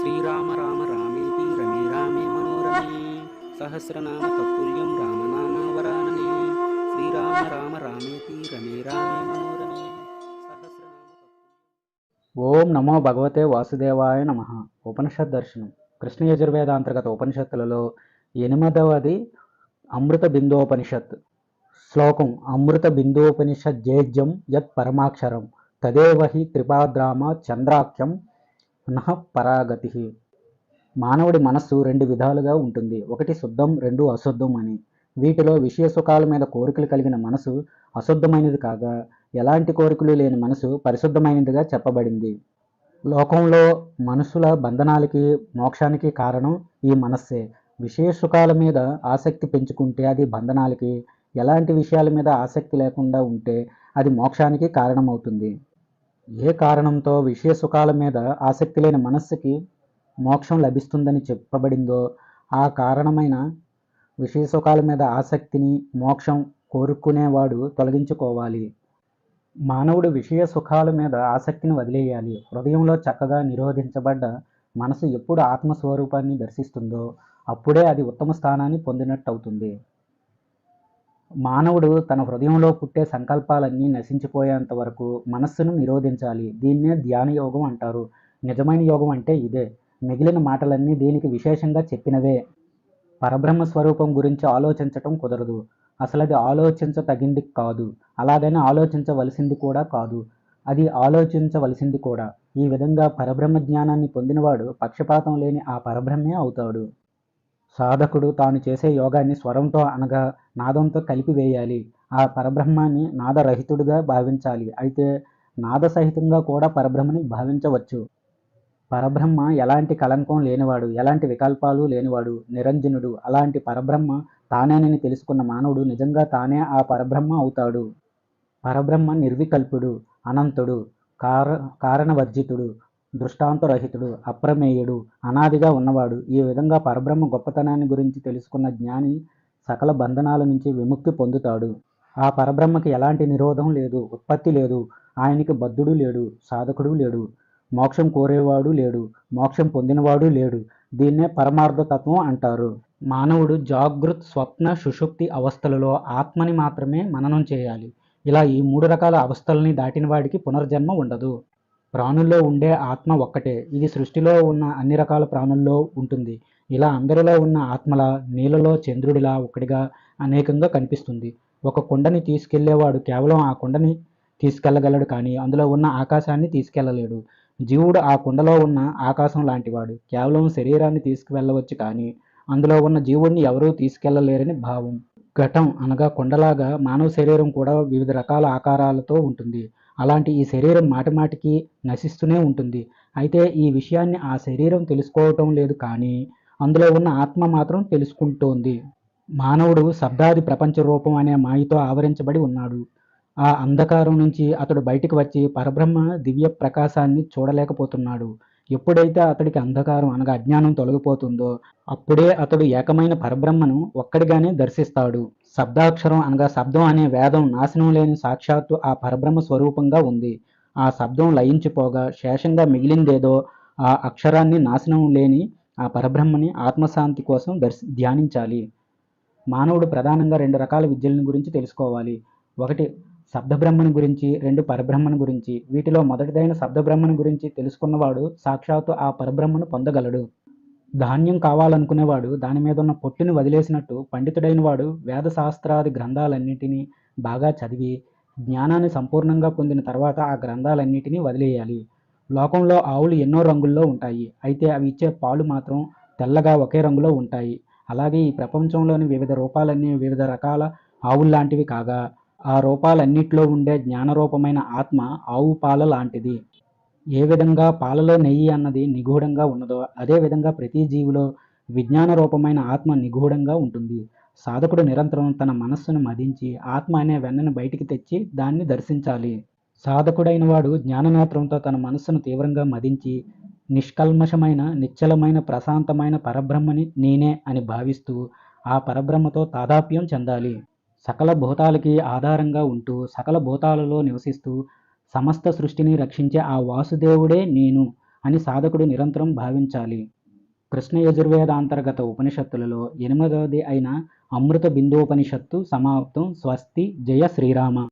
శ్రీరామ రామ రామేతి రమే రామే మనోరమే సహస్రనామ తత్తుల్యం రామనామావరాననే శ్రీరామ రామ రామేతి రమే రామే మనోరమే ఓం నమో భగవతే వాసుదేవాయ నమ ఉపనిషత్ దర్శనం కృష్ణ యజుర్వేద అంతర్గత ఉపనిషత్తులలో ఎనిమిదవది అమృత బిందోపనిషత్. శ్లోకం అమృత బిందోపనిషత్ జేజ్యం యత్ పరమాక్షరం. తదేవ హి త్రిపాద్రామ చంద్రాఖ్యం నః పరాగతి. మానవుడి మనస్సు రెండు విధాలుగా ఉంటుంది. ఒకటి శుద్ధం రెండు అశుద్ధం అని. వీటిలో విషయ సుఖాల మీద కోరికలు కలిగిన మనసు అశుద్ధమైనది కాగా ఎలాంటి కోరికలు లేని మనసు పరిశుద్ధమైనదిగా చెప్పబడింది. లోకంలో మనుషుల బంధనాలకి మోక్షానికి కారణం ఈ మనస్సే. విషయ సుఖాల మీద ఆసక్తి పెంచుకుంటే అది బంధనాలకి ఎలాంటి విషయాల మీద ఆసక్తి లేకుండా ఉంటే అది మోక్షానికి కారణమవుతుంది. ఏ కారణంతో విషయ సుఖాల మీద ఆసక్తి లేని మనస్సుకి మోక్షం లభిస్తుందని చెప్పబడిందో ఆ కారణమైన విషయ సుఖాల మీద ఆసక్తిని మోక్షం కోరుకునేవాడు తొలగించుకోవాలి. మానవుడు విషయ సుఖాల మీద ఆసక్తిని వదిలేయాలి. హృదయంలో చక్కగా నిరోధించబడ్డ మనసు ఎప్పుడు ఆత్మస్వరూపాన్ని దర్శిస్తుందో అప్పుడే అది ఉత్తమ స్థానాన్ని పొందినట్టు అవుతుంది మానవుడు తన హృదయంలో పుట్టే సంకల్పాలన్నీ నశించిపోయేంత వరకు మనస్సును నిరోధించాలి. దీన్నే ధ్యాన యోగం అంటారు. నిజమైన యోగం అంటే ఇదే. మిగిలిన మాటలన్నీ దీనికి విశేషంగా చెప్పినవే. పరబ్రహ్మ స్వరూపం గురించి ఆలోచించటం కుదరదు. అసలు అది ఆలోచించతగింది కాదు. అలాగని ఆలోచించవలసింది కూడా కాదు. అది ఆలోచించవలసింది కూడా. ఈ విధంగా పరబ్రహ్మ జ్ఞానాన్ని పొందినవాడు పక్షపాతం లేని ఆ పరబ్రహ్మే అవుతాడు. సాధకుడు తాను చేసే యోగాన్ని స్వరంతో అనగా నాదంతో కలిపి వేయాలి. ఆ పరబ్రహ్మాన్ని నాదరహితుడిగా భావించాలి. అయితే నాదసహితంగా కూడా పరబ్రహ్మని భావించవచ్చు. పరబ్రహ్మ ఎలాంటి కలంకం లేనివాడు ఎలాంటి వికల్పాలు లేనివాడు నిరంజనుడు. అలాంటి పరబ్రహ్మ తానేనని తెలుసుకున్న మానవుడు నిజంగా తానే ఆ పరబ్రహ్మ అవుతాడు. పరబ్రహ్మ నిర్వికల్పుడు అనంతుడు కార కారణవర్జితుడు. దృష్టాంతరహితుడు అప్రమేయుడు అనాదిగా ఉన్నవాడు. ఈ విధంగా పరబ్రహ్మ గొప్పతనాన్ని గురించి తెలుసుకున్న జ్ఞాని సకల బంధనాల నుంచి విముక్తి పొందుతాడు. ఆ పరబ్రహ్మకి ఎలాంటి నిరోధం లేదు ఉత్పత్తి లేదు ఆయనకి బద్ధుడు లేడు సాధకుడు లేడు మోక్షం కోరేవాడు లేడు మోక్షం పొందినవాడు లేడు. దీన్నే పరమార్థతత్వం అంటారు. మానవుడు జాగృత్ స్వప్న సుషుప్తి అవస్థలలో ఆత్మని మాత్రమే మననం చేయాలి. ఇలా ఈ మూడు రకాల అవస్థల్ని దాటిన వాడికి పునర్జన్మ ఉండదు. ప్రాణుల్లో ఉండే ఆత్మ ఒక్కటే. ఇది సృష్టిలో ఉన్న అన్ని రకాల ప్రాణుల్లో ఉంటుంది. ఇలా అందరిలో ఉన్న ఆత్మల నీళ్ళలో చంద్రుడిలా ఒకటిగా అనేకంగా కనిపిస్తుంది. ఒక కుండని తీసుకెళ్ళేవాడు కేవలం ఆ కుండని తీసుకెళ్ళగలడు కానీ అందులో ఉన్న ఆకాశాన్ని తీసుకెళ్ళలేడు. జీవుడు ఆ కుండలో ఉన్న ఆకాశం లాంటివాడు. కేవలం శరీరాన్ని తీసుకువెళ్ళవచ్చు కానీ అందులో ఉన్న జీవుడిని ఎవరూ తీసుకెళ్ళలేరని భావం. ఘటం అనగా కొండలాగా మానవ శరీరం కూడా వివిధ రకాల ఆకారాలతో ఉంటుంది. అలాంటి ఈ శరీరం మాటిమాటికి నశిస్తూనే ఉంటుంది. అయితే ఈ విషయాన్ని ఆ శరీరం తెలుసుకోవటం లేదు కానీ అందులో ఉన్న ఆత్మ మాత్రం తెలుసుకుంటోంది. మానవుడు శబ్దాది ప్రపంచ రూపం అనే మాయతో ఆవరించబడి ఉన్నాడు. ఆ అంధకారం నుంచి అతడు బయటికి వచ్చి పరబ్రహ్మ దివ్య ప్రకాశాన్ని చూడలేకపోతున్నాడు. ఎప్పుడైతే అతడికి అంధకారం అనగా అజ్ఞానం తొలగిపోతుందో అప్పుడే అతడు ఏకమైన పరబ్రహ్మను ఒక్కడిగానే దర్శిస్తాడు. శబ్దాక్షరం అనగా శబ్దం అనే వేదం నాశనం లేని సాక్షాత్తు ఆ పరబ్రహ్మ స్వరూపంగా ఉంది. ఆ శబ్దం లయించిపోగా శేషంగా మిగిలిందేదో ఆ అక్షరాన్ని నాశనం లేని ఆ పరబ్రహ్మని ఆత్మశాంతి కోసం దర్శి ధ్యానించాలి. మానవుడు ప్రధానంగా రెండు రకాల విద్యలను గురించి తెలుసుకోవాలి. ఒకటి శబ్దబ్రహ్మను గురించి రెండు పరబ్రహ్మను గురించి. వీటిలో మొదటిదైన శబ్దబ్రహ్మను గురించి తెలుసుకున్నవాడు సాక్షాత్తు ఆ పరబ్రహ్మను పొందగలడు. ధాన్యం కావాలనుకునేవాడు దాని మీద ఉన్న పొట్టుని వదిలేసినట్టు పండితుడైన వాడు వేద శాస్త్రాది గ్రంథాలన్నింటినీ బాగా చదివి జ్ఞానాన్ని సంపూర్ణంగా పొందిన తర్వాత ఆ గ్రంథాలన్నిటినీ వదిలేయాలి. లోకంలో ఆవులు ఎన్నో రంగుల్లో ఉంటాయి. అయితే అవి ఇచ్చే పాలు మాత్రం తెల్లగా ఒకే రంగులో ఉంటాయి. అలాగే ఈ ప్రపంచంలోని వివిధ రూపాలన్నీ వివిధ రకాల ఆవుల్లాంటివి కాగా ఆ రూపాలన్నిట్లో ఉండే జ్ఞానరూపమైన ఆత్మ ఆవు పాల లాంటిది. ఏ విధంగా పాలలో నెయ్యి అన్నది నిగూఢంగా ఉన్నదో అదే విధంగా ప్రతి జీవిలో విజ్ఞాన రూపమైన ఆత్మ నిగూఢంగా ఉంటుంది. సాధకుడు నిరంతరం తన మనస్సును మదించి ఆత్మ అనే వెన్నను బయటికి తెచ్చి దాన్ని దర్శించాలి. సాధకుడైన వాడు జ్ఞాననేత్రంతో తన మనస్సును తీవ్రంగా మదించి నిష్కల్మషమైన నిశ్చలమైన ప్రశాంతమైన పరబ్రహ్మని నేనే అని భావిస్తూ ఆ పరబ్రహ్మతో తాదాప్యం చెందాలి. సకల భూతాలకి ఆధారంగా ఉంటూ సకల భూతాలలో నివసిస్తూ సమస్త సృష్టిని రక్షించే ఆ వాసుదేవుడే నేను అని సాధకుడు నిరంతరం భావించాలి. కృష్ణ యజుర్వేదాంతర్గత ఉపనిషత్తులలో ఎనిమిదవది అయిన అమృత బిందోపనిషత్తు సమాప్తం. స్వస్తి. జయ శ్రీరామ.